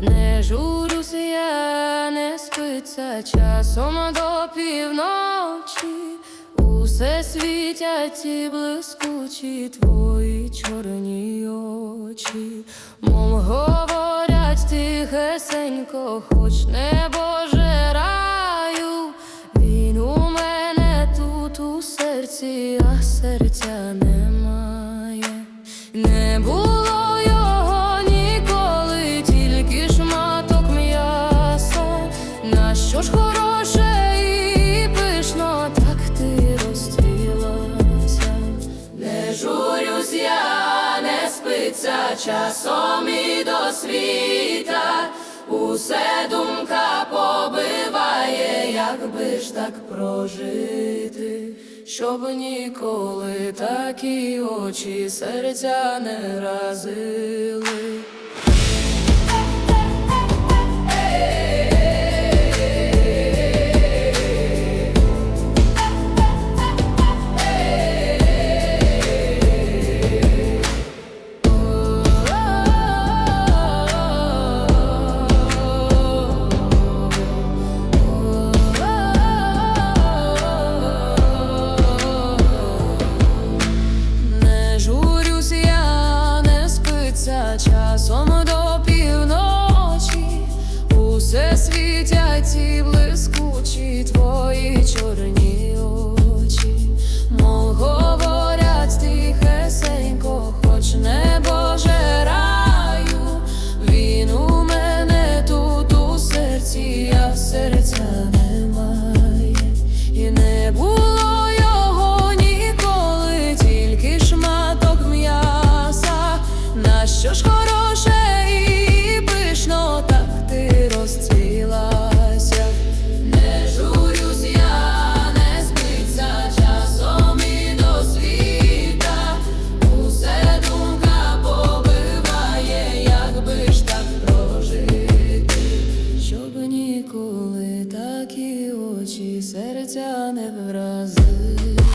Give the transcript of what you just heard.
Не журюся, я не спиться часом до півночі. Усе світять ті блискучі твої чорні очі, мов говорять тихесенько, хоч не божераю. Він у мене тут у серці, а серця немає. Не часом і до світа. Усе думка побиває, якби ж так прожити, щоб ніколи такі очі серця не разили. що ж хороше і пишно, так ти розцвілася, не журюсь, я не спиться часом і до світа, усе думка побиває, якби ж так прожити, щоб ніколи такі очі серця не вразили.